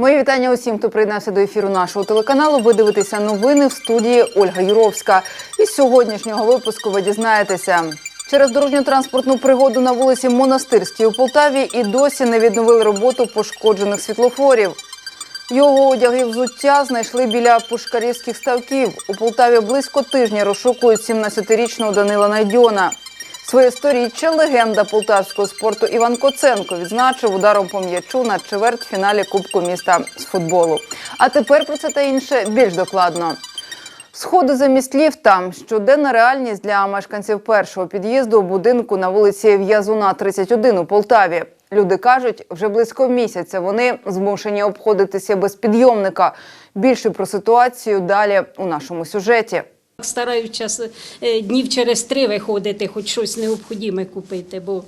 Мої вітання усім, хто приєднався до ефіру нашого телеканалу. Ви дивитеся новини в студії Ольга Юровська. Із сьогоднішнього випуску ви дізнаєтеся. Через дорожньо-транспортну пригоду на вулиці Монастирській у Полтаві і досі не відновили роботу пошкоджених світлофорів. Його одяг і взуття знайшли біля пушкарівських ставків. У Полтаві близько тижня розшукують 17-річного Данила Найдьона. Своє сторіччя легенда полтавського спорту Іван Коценко відзначив ударом по м'ячу на чвертьфіналі Кубку міста з футболу. А тепер про це та інше більш докладно. Сходи замість ліфта щоденна реальність для мешканців першого під'їзду будинку на вулиці В'язуна 31 у Полтаві. Люди кажуть, вже близько місяця вони змушені обходитися без підйомника. Більше про ситуацію далі у нашому сюжеті. Стараюся е, днів через три виходити, хоч щось необхідне купити, бо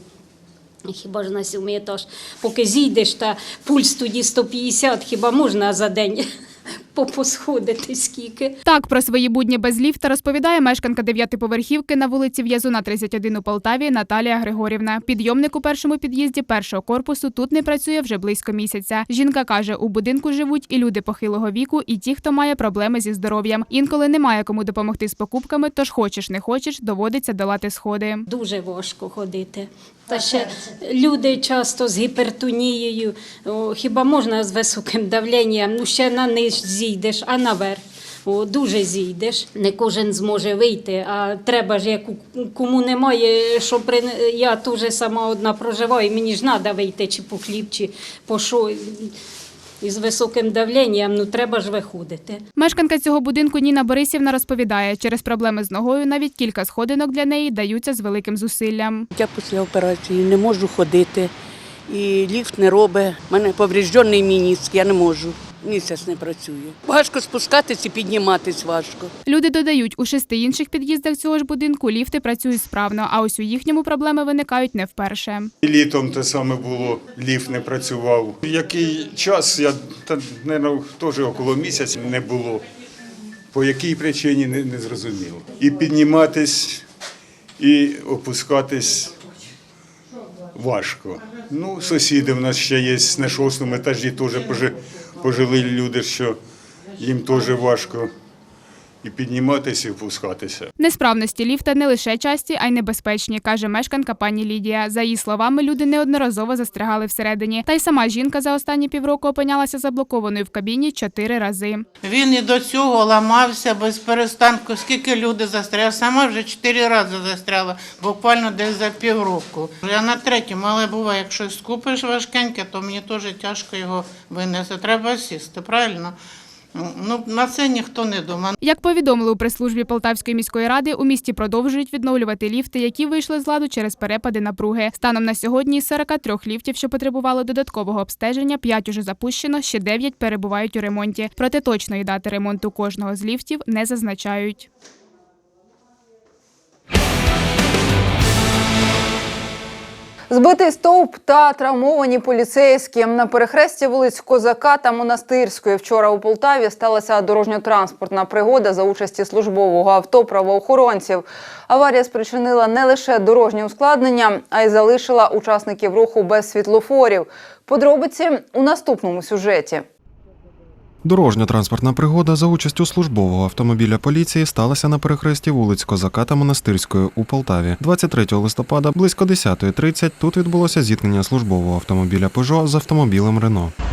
хіба ж на сьомий етаж, поки зійдеш, та пульс тоді 150, хіба можна за день попосходити скільки. Так про свої будні без ліфта розповідає мешканка дев'ятиповерхівки на вулиці В'язуна 31 у Полтаві Наталія Григорівна. Підйомник у першому під'їзді першого корпусу тут не працює вже близько місяця. Жінка каже, у будинку живуть і люди похилого віку, і ті, хто має проблеми зі здоров'ям. Інколи немає кому допомогти з покупками, тож хочеш не хочеш, доводиться долати сходи. Дуже важко ходити. Та ще люди часто з гіпертонією, о, хіба можна з високим давленням, ну ще на низ зійдеш, а наверх. О, дуже зійдеш, не кожен зможе вийти, а треба ж, як кому немає, що при... я теж сама одна проживаю, мені ж треба вийти чи по хліб, чи по що. І з високим давленням, ну треба ж виходити. Мешканка цього будинку Ніна Борисівна розповідає, через проблеми з ногою навіть кілька сходинок для неї даються з великим зусиллям. Я після операції не можу ходити, і ліфт не робить. У мене повріжджений мініск, я не можу. Місяць не працюю. Важко спускатись і підніматись важко. Люди додають, у шести інших під'їздах цього ж будинку ліфти працюють справно, а ось у їхньому проблеми виникають не вперше. Літом те саме було, ліфт не працював. Який час, я та, мабуть, теж около місяця не було. По якій причині не, не зрозуміло. І підніматись, і опускатись важко. Ну, сусіди в нас ще є на шостому етажі, теж пожилі люди, що їм теж важко і підніматися, і опускатися. Несправності ліфта не лише часті, а й небезпечні, каже мешканка пані Лідія. За її словами, люди неодноразово застрягали всередині. Та й сама жінка за останні півроку опинялася заблокованою в кабіні чотири рази. Він і до цього ламався без перестанку. Скільки люди застряли? Сама вже чотири рази застряла, буквально десь за півроку. Я на третьому, але буває, якщо скупиш важкеньке, то мені теж тяжко його винести. Треба сісти, правильно? Ну, на це ніхто не думає. Як повідомили у прес-службі Полтавської міської ради, у місті продовжують відновлювати ліфти, які вийшли з ладу через перепади напруги. Станом на сьогодні із 43 ліфтів, що потребували додаткового обстеження, 5 уже запущено, ще 9 перебувають у ремонті. Проте точної дати ремонту кожного з ліфтів не зазначають. Збитий стовп та травмовані поліцейські на перехресті вулиць Козака та Монастирської. Вчора у Полтаві сталася дорожньо-транспортна пригода за участі службового авто правоохоронців. Аварія спричинила не лише дорожнє ускладнення, а й залишила учасників руху без світлофорів. Подробиці у наступному сюжеті. Дорожньо-транспортна пригода за участю службового автомобіля поліції сталася на перехресті вулиць Козака та Монастирської у Полтаві. 23 листопада близько 10.30 тут відбулося зіткнення службового автомобіля Пежо з автомобілем Renault.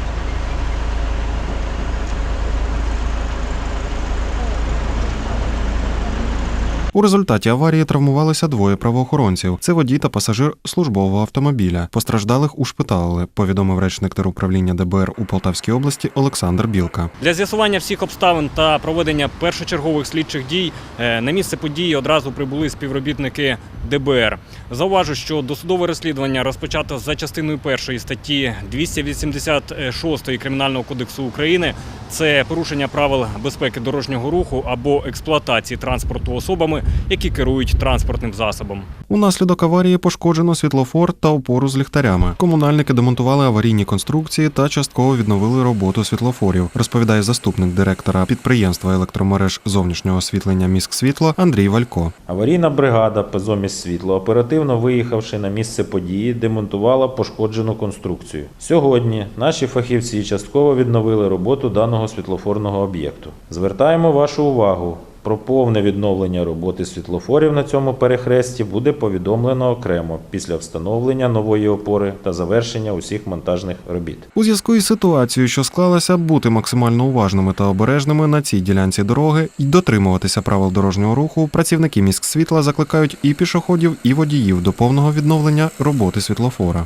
У результаті аварії травмувалися двоє правоохоронців. Це водій та пасажир службового автомобіля. Постраждалих ушпиталили, повідомив речник теруправління ДБР у Полтавській області Олександр Білка. Для з'ясування всіх обставин та проведення першочергових слідчих дій е, на місце події одразу прибули співробітники ДБР. Зауважу, що досудове розслідування розпочато за частиною першої статті 286 Кримінального кодексу України. Це порушення правил безпеки дорожнього руху або експлуатації транспорту особами, які керують транспортним засобом. Унаслідок аварії пошкоджено світлофор та опору з ліхтарями. Комунальники демонтували аварійні конструкції та частково відновили роботу світлофорів, розповідає заступник директора підприємства електромереж зовнішнього освітлення «Міськсвітло» Андрій Валько. Аварійна бригада ПЗО «Міськсвітло», оперативно виїхавши на місце події, демонтувала пошкоджену конструкцію. Сьогодні наші фахівці частково відновили роботу даного світлофорного об'єкту. Звертаємо вашу увагу. Про повне відновлення роботи світлофорів на цьому перехресті буде повідомлено окремо після встановлення нової опори та завершення усіх монтажних робіт. У зв'язку із ситуацією, що склалася, бути максимально уважними та обережними на цій ділянці дороги і дотримуватися правил дорожнього руху. Працівники міськсвітла закликають і пішоходів, і водіїв до повного відновлення роботи світлофора.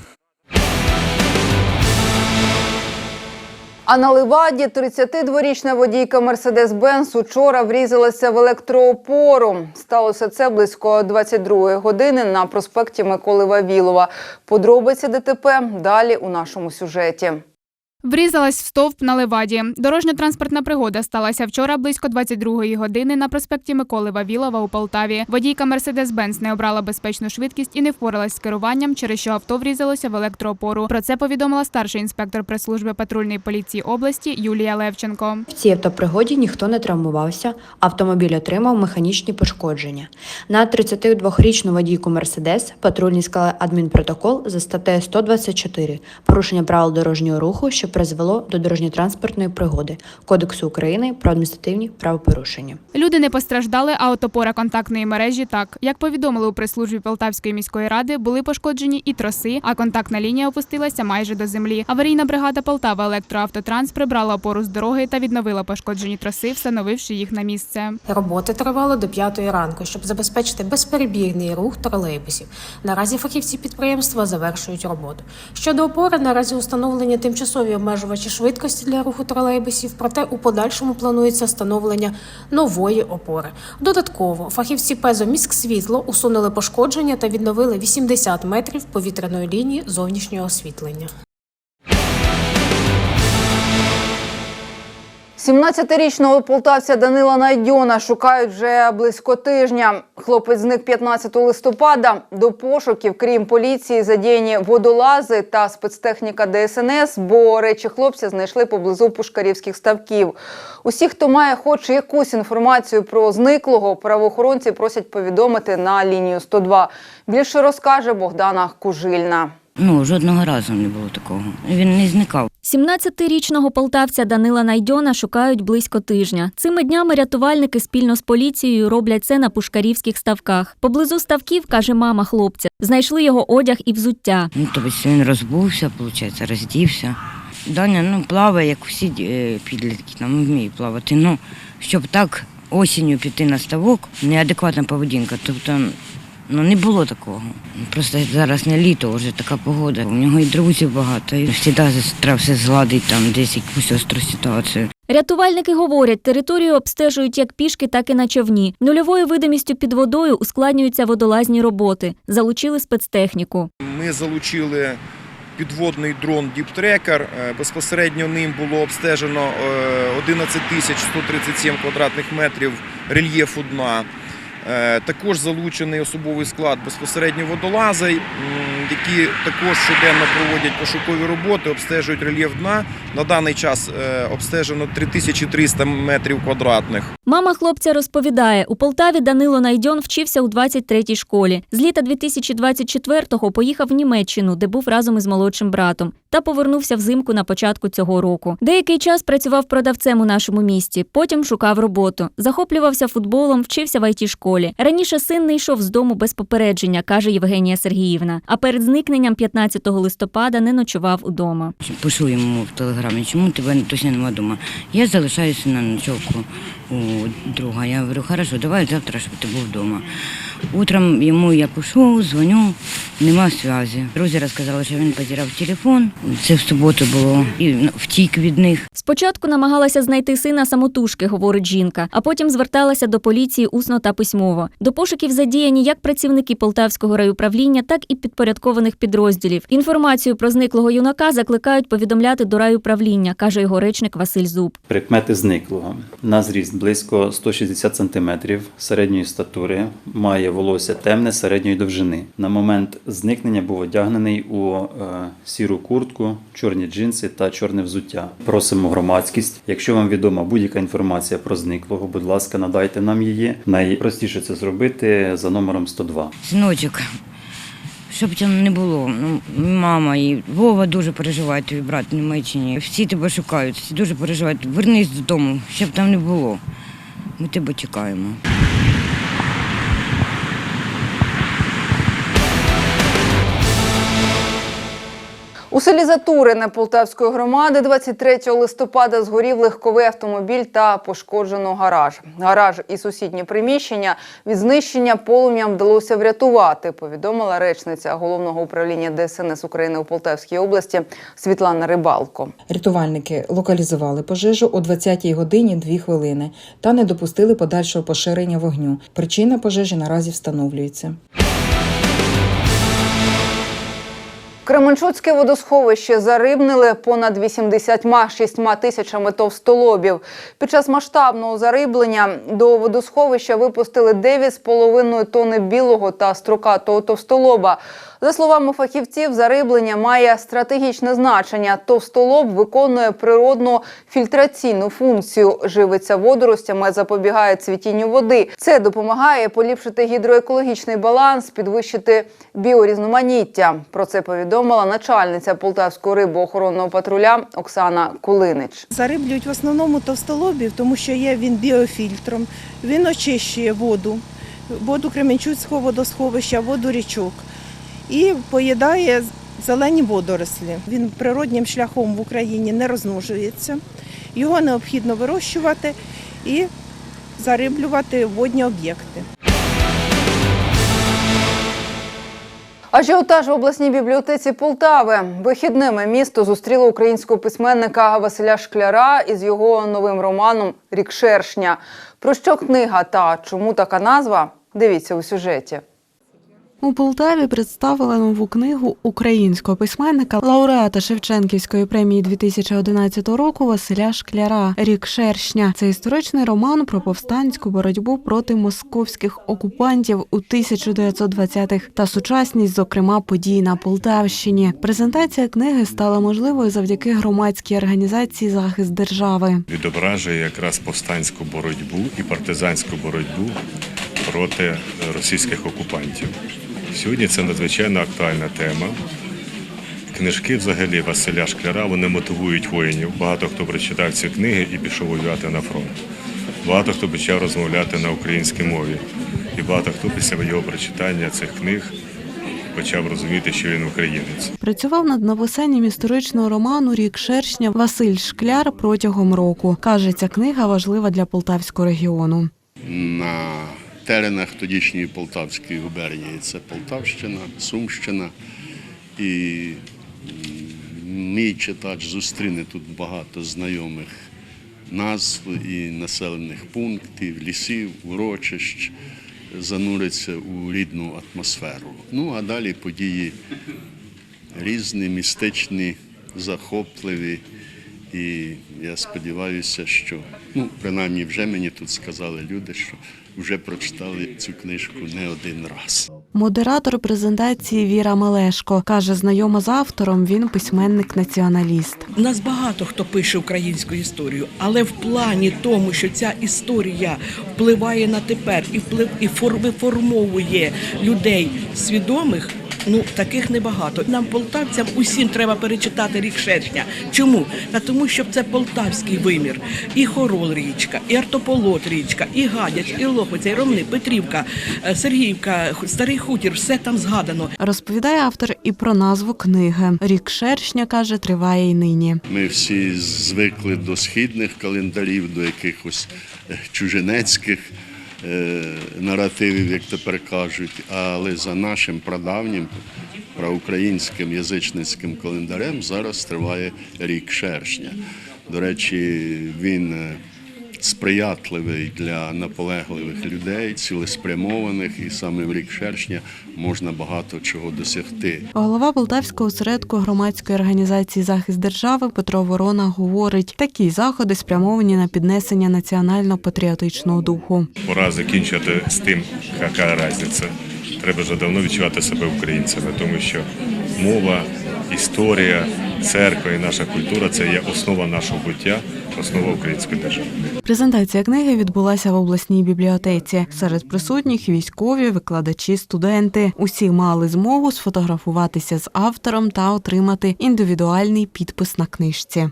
А на Ливаді 32-річна водійка Мерседес Бенс учора врізалася в електроопору. Сталося це близько 22-ї години на проспекті Миколи Вавілова. Подробиці ДТП далі у нашому сюжеті. Врізалась в стовп на Леваді. Дорожньо-транспортна пригода сталася вчора близько 22-ї години на проспекті Миколи Вавілова у Полтаві. Водійка Мерседес-Бенц не обрала безпечну швидкість і не впоралась з керуванням, через що авто врізалося в електроопору. Про це повідомила старший інспектор прес-служби патрульної поліції області Юлія Левченко. В цій автопригоді ніхто не травмувався, автомобіль отримав механічні пошкодження. На 32-річну водійку Мерседес патрульні склали адмінпротокол за статтею 124 порушення правил дорожнього руху, що призвело до дорожньо-транспортної пригоди Кодексу України про адміністративні правопорушення. Люди не постраждали, а от опора контактної мережі так. Як повідомили у прес-службі Полтавської міської ради, були пошкоджені і троси, а контактна лінія опустилася майже до землі. Аварійна бригада Полтава Електроавтотранс прибрала опору з дороги та відновила пошкоджені троси, встановивши їх на місце. Роботи тривали до п'ятої ранку, щоб забезпечити безперебійний рух тролейбусів. Наразі фахівці підприємства завершують роботу. Щодо опори, наразі установлені тимчасові обмежувачі швидкості для руху тролейбусів, проте у подальшому планується встановлення нової опори. Додатково фахівці ПЕЗО «Міськсвітло» усунули пошкодження та відновили 80 метрів повітряної лінії зовнішнього освітлення. 17-річного полтавця Данила Найдьона шукають вже близько тижня. Хлопець зник 15 листопада. До пошуків, крім поліції, задіяні водолази та спецтехніка ДСНС, бо речі хлопця знайшли поблизу пушкарівських ставків. Усі, хто має хоч якусь інформацію про зниклого, правоохоронці просять повідомити на лінію 102. Більше розкаже Богдана Кужильна. Ну, жодного разу не було такого. Він не зникав. 17-річного полтавця Данила Найдьона шукають близько тижня. Цими днями рятувальники спільно з поліцією роблять це на пушкарівських ставках. Поблизу ставків, каже мама хлопця, знайшли його одяг і взуття. Ну, тобто він розбувся, виходить, роздівся. Даня ну, плаває, як всі е, підлітки, там вміє плавати. Ну, щоб так осінню піти на ставок, неадекватна поведінка. Тобто, ну не було такого. Просто зараз не літо, вже така погода. У нього і друзів багато, і завжди треба все згладити, там десь якусь остру ситуацію. Рятувальники говорять, територію обстежують як пішки, так і на човні. Нульовою видимістю під водою ускладнюються водолазні роботи. Залучили спецтехніку. Ми залучили підводний дрон Діптрекер. Е, Безпосередньо ним було обстежено е, 11 тисяч 137 квадратних метрів рельєфу дна. Е, Також залучений особовий склад безпосередньо водолази, м, які також щоденно проводять пошукові роботи, обстежують рельєф дна. На даний час е, обстежено 3300 метрів квадратних. Мама хлопця розповідає, у Полтаві Данило Найдьон вчився у 23-й школі. З літа 2024-го поїхав в Німеччину, де був разом із молодшим братом, та повернувся взимку на початку цього року. Деякий час працював продавцем у нашому місті, потім шукав роботу. Захоплювався футболом, вчився в ІТ-школі. Раніше син не йшов з дому без попередження, каже Євгенія Сергіївна. А перед зникненням 15 листопада не ночував удома. Пишу йому в телеграмі, чому тебе точно нема вдома. Я залишаюся на ночовку у друга. Я говорю, хорошо, давай завтра, щоб ти був вдома. Утром йому я пишу, дзвоню, Нема зв'язку. Друзі розказали, що він потеряв телефон. Це в суботу було і втік від них. Спочатку намагалася знайти сина самотужки, говорить жінка, а потім зверталася до поліції усно та письмово. До пошуків задіяні як працівники Полтавського райуправління, так і підпорядкованих підрозділів. Інформацію про зниклого юнака закликають повідомляти до райуправління, каже його речник Василь Зуб. Прикмети зниклого. На зріст близько 160 см середньої статури, має волосся темне середньої довжини. На момент зникнення був одягнений у е, сіру куртку, чорні джинси та чорне взуття. Просимо громадськість. Якщо вам відома будь-яка інформація про зниклого, будь ласка, надайте нам її. Найпростіше це зробити за номером 102. Синочок, щоб там не було. Ну, мама і Вова дуже переживають, твій брат в Німеччині. Всі тебе шукають, всі дуже переживають. Вернись додому, щоб там не було. Ми тебе чекаємо. У селі Затурине Полтавської громади 23 листопада згорів легковий автомобіль та пошкоджено гараж. Гараж і сусіднє приміщення від знищення полум'ям вдалося врятувати, повідомила речниця головного управління ДСНС України у Полтавській області Світлана Рибалко. Рятувальники локалізували пожежу о 20-й годині 2 хвилини та не допустили подальшого поширення вогню. Причина пожежі наразі встановлюється. Кременчуцьке водосховище зарибнили понад 86 тисячами товстолобів. Під час масштабного зариблення до водосховища випустили 9,5 тонни білого та строкатого товстолоба. За словами фахівців, зариблення має стратегічне значення. Товстолоб виконує природну фільтраційну функцію, живиться водоростями, запобігає цвітінню води. Це допомагає поліпшити гідроекологічний баланс, підвищити біорізноманіття. Про це повідомила начальниця Полтавського рибоохоронного патруля Оксана Кулинич. Зариблюють в основному товстолобів, тому що є він біофільтром, він очищує воду, воду Кременчуцького водосховища, воду річок і поїдає зелені водорослі. Він природнім шляхом в Україні не розмножується. Його необхідно вирощувати і зариблювати водні об'єкти. Ажіотаж в обласній бібліотеці Полтави. Вихідними місто зустріло українського письменника Василя Шкляра із його новим романом Рік шершня. Про що книга та чому така назва? Дивіться у сюжеті. У Полтаві представили нову книгу українського письменника, лауреата Шевченківської премії 2011 року Василя Шкляра Рік шершня. Це історичний роман про повстанську боротьбу проти московських окупантів у 1920-х та сучасність, зокрема, подій на Полтавщині. Презентація книги стала можливою завдяки громадській організації Захист держави. відображує якраз повстанську боротьбу і партизанську боротьбу проти російських окупантів. Сьогодні це надзвичайно актуальна тема. Книжки взагалі Василя Шкляра вони мотивують воїнів. Багато хто прочитав ці книги і пішов воювати на фронт. Багато хто почав розмовляти на українській мові. І багато хто після його прочитання цих книг почав розуміти, що він українець. Працював над написанням історичного роману Рік шершня Василь Шкляр протягом року. Каже, ця книга важлива для полтавського регіону. на теренах тодішньої Полтавської губернії. Це Полтавщина, Сумщина. І мій читач зустріне тут багато знайомих назв і населених пунктів, лісів, урочищ, зануриться у рідну атмосферу. Ну а далі події різні, містичні, захопливі. І я сподіваюся, що ну, принаймні вже мені тут сказали люди, що вже прочитали цю книжку не один раз. Модератор презентації Віра Мелешко каже, знайома з автором, він письменник-націоналіст. У нас багато хто пише українську історію, але в плані тому, що ця історія впливає на тепер і вплив і фор- виформовує людей свідомих. Ну таких небагато. Нам, полтавцям, усім треба перечитати рік шершня. Чому? Та тому, що це полтавський вимір. І Хорол річка, і Артополот річка, і Гадяч, і Лохвиця, і Ромни, Петрівка, е, Сергіївка, Старий Хутір, все там згадано. Розповідає автор і про назву книги. Рік шершня каже, триває й нині. Ми всі звикли до східних календарів, до якихось е, чужинецьких. Е, наративів, як тепер кажуть, але за нашим прадавнім проукраїнським язичницьким календарем зараз триває рік шершня. До речі, він е, сприятливий для наполегливих людей, цілеспрямованих, і саме в рік шершня можна багато чого досягти. Голова Полтавського осередку громадської організації Захист держави Петро Ворона говорить, такі заходи спрямовані на піднесення національно-патріотичного духу. Пора закінчувати з тим, яка різниця. Треба вже давно відчувати себе українцями, тому що мова, історія, церква і наша культура це є основа нашого буття, основа української держави. Презентація книги відбулася в обласній бібліотеці. Серед присутніх військові, викладачі, студенти. Усі мали змогу сфотографуватися з автором та отримати індивідуальний підпис на книжці.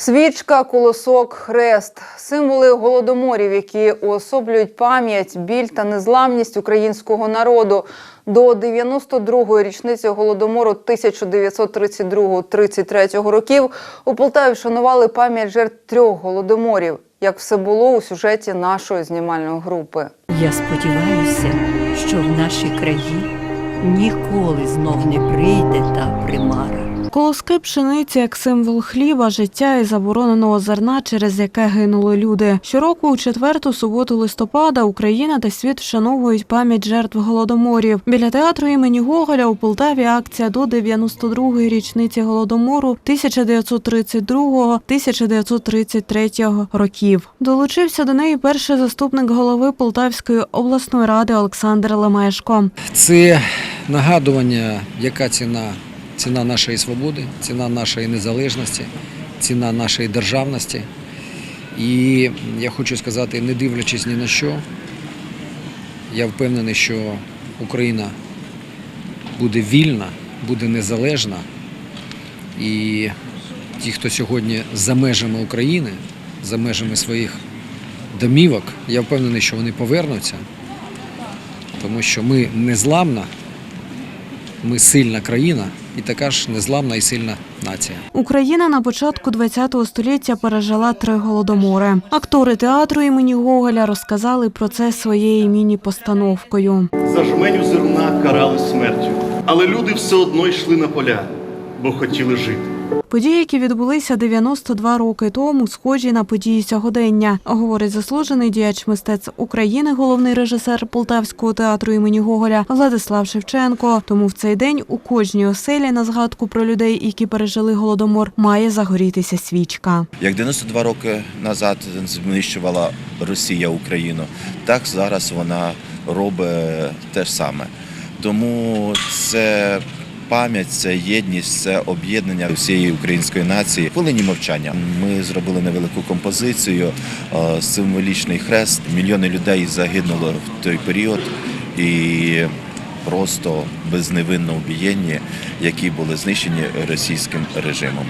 Свічка, колосок, хрест символи голодоморів, які уособлюють пам'ять, біль та незламність українського народу. До 92-ї річниці голодомору 1932-33 років у Полтаві вшанували пам'ять жертв трьох голодоморів, як все було у сюжеті нашої знімальної групи. Я сподіваюся, що в нашій краї ніколи знов не прийде та примара. Колоски пшениці як символ хліба, життя і забороненого зерна, через яке гинули люди. Щороку у четверту суботу листопада Україна та світ вшановують пам'ять жертв голодоморів. Біля театру імені Гоголя у Полтаві акція до 92-ї річниці голодомору 1932-1933 років. Долучився до неї перший заступник голови Полтавської обласної ради Олександр Лемешко. Це нагадування, яка ціна ціна нашої свободи, ціна нашої незалежності, ціна нашої державності. І я хочу сказати, не дивлячись ні на що, я впевнений, що Україна буде вільна, буде незалежна. І ті, хто сьогодні за межами України, за межами своїх домівок, я впевнений, що вони повернуться, тому що ми незламна, ми сильна країна і така ж незламна і сильна нація. Україна на початку ХХ століття пережила три голодомори. Актори театру імені Гоголя розказали про це своєю міні-постановкою. За жменю зерна карали смертю, але люди все одно йшли на поля, бо хотіли жити. Події, які відбулися 92 роки тому, схожі на події сьогодення, говорить заслужений діяч мистецтв України, головний режисер Полтавського театру імені Гоголя Владислав Шевченко. Тому в цей день у кожній оселі на згадку про людей, які пережили голодомор, має загорітися свічка. Як 92 роки назад знищувала Росія Україну, так зараз вона робить те ж саме. Тому це пам'ять, це єдність, це об'єднання всієї української нації. Хвилині мовчання. Ми зробили невелику композицію, е, символічний хрест. Мільйони людей загинуло в той період і просто безневинно убієнні, які були знищені російським режимом.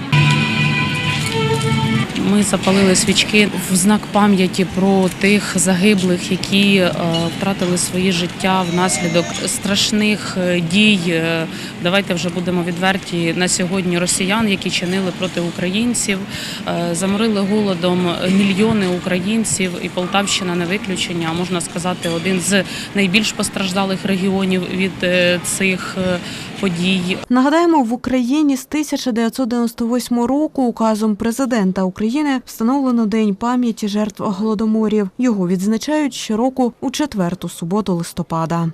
Ми запалили свічки в знак пам'яті про тих загиблих, які е, втратили своє життя внаслідок страшних е, дій. е, Давайте вже будемо відверті на сьогодні росіян, які чинили проти українців, заморили голодом мільйони українців, і Полтавщина не виключення. а Можна сказати, один з найбільш постраждалих регіонів від цих подій. Нагадаємо, в Україні з 1998 року указом президента України встановлено День пам'яті жертв голодоморів. Його відзначають щороку у четверту суботу листопада.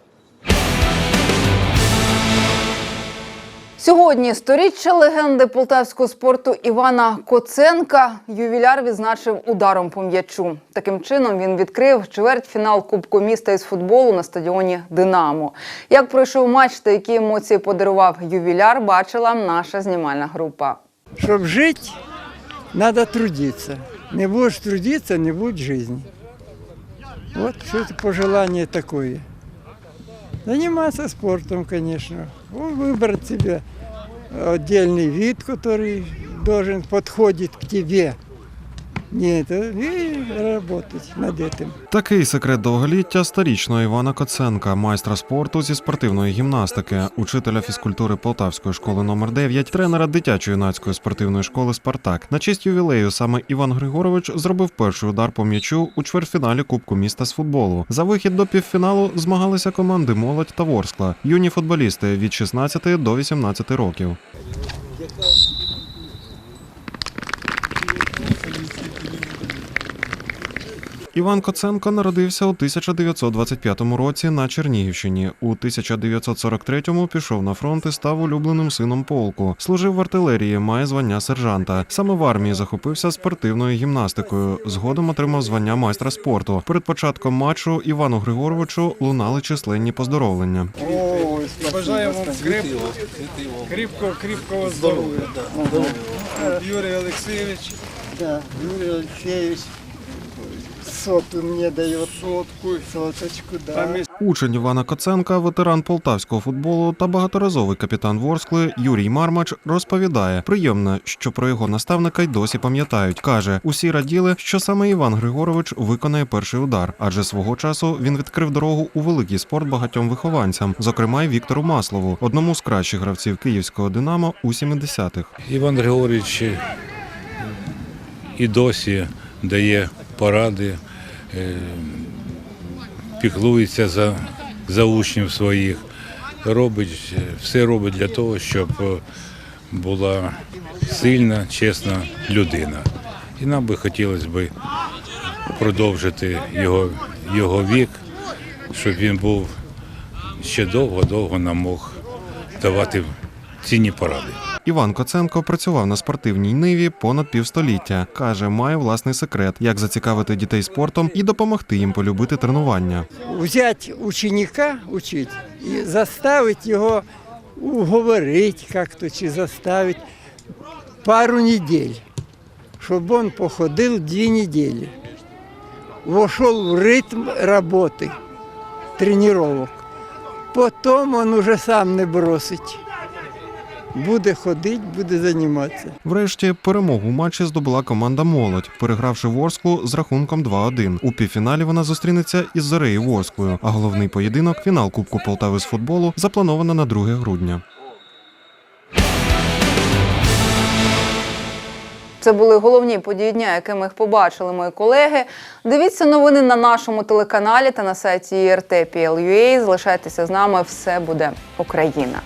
Сьогодні сторіччя легенди полтавського спорту Івана Коценка ювіляр відзначив ударом по м'ячу. Таким чином він відкрив чвертьфінал Кубку міста із футболу на стадіоні Динамо. Як пройшов матч та які емоції подарував ювіляр, бачила наша знімальна група. Чтобы жить, надо трудиться. Не будешь трудиться, не будет жизни. Вот что это пожелание такое. Заниматься спортом, конечно. Вот Выбрать себе отдельный вид, который должен подходит к тебе. Ні, то і працювати над цим. Такий секрет довголіття старічного Івана Коценка, майстра спорту зі спортивної гімнастики, учителя фізкультури Полтавської школи номер 9 тренера дитячо-юнацької спортивної школи Спартак. На честь ювілею саме Іван Григорович зробив перший удар по м'ячу у чвертьфіналі Кубку міста з футболу. За вихід до півфіналу змагалися команди Молодь та Ворскла, юні футболісти від 16 до 18 років. Іван Коценко народився у 1925 році на Чернігівщині. У 1943-му пішов на фронт і став улюбленим сином полку. Служив в артилерії, має звання сержанта. Саме в армії захопився спортивною гімнастикою. Згодом отримав звання майстра спорту. Перед початком матчу Івану Григоровичу лунали численні поздоровлення. Бажаємо вам крепкого, крепкого, крепкого здоров'я. Юрій Олексійович. Да, Юрий Алексеевич соту мне дает. Сотку. Соточку, да. Учень Івана Коценка, ветеран полтавського футболу та багаторазовий капітан Ворскли Юрій Мармач розповідає: приємно, що про його наставника й досі пам'ятають. каже, усі раділи, що саме Іван Григорович виконає перший удар, адже свого часу він відкрив дорогу у великий спорт багатьом вихованцям, зокрема й Віктору Маслову, одному з кращих гравців київського Динамо у 70-х. Іван Григорович і досі дає поради, піклується за, за учнів своїх, робить, е, все робить для того, щоб е, була сильна, чесна людина. І нам би хотілося б продовжити його, його вік, щоб він був ще довго-довго нам мог давати цінні поради. Іван Коценко працював на спортивній ниві понад півстоліття. каже, має власний секрет, як зацікавити дітей спортом і допомогти їм полюбити тренування. Взять ученика учить і заставити його уговорити як-то, чи заставити пару недель, щоб він походив дві недели, вошел в ритм роботи, тренувань. Потім він уже сам не бросить. Буде ходити, буде займатися. Врешті перемогу у матчі здобула команда Молодь, перегравши Ворсклу з рахунком 2-1. У півфіналі вона зустрінеться із Зорею Ворсклою. А головний поєдинок фінал Кубку Полтави з футболу заплановано на 2 грудня. Це були головні події дня, якими їх побачили мої колеги. Дивіться новини на нашому телеканалі та на сайті RTPL.ua. Залишайтеся з нами. Все буде Україна.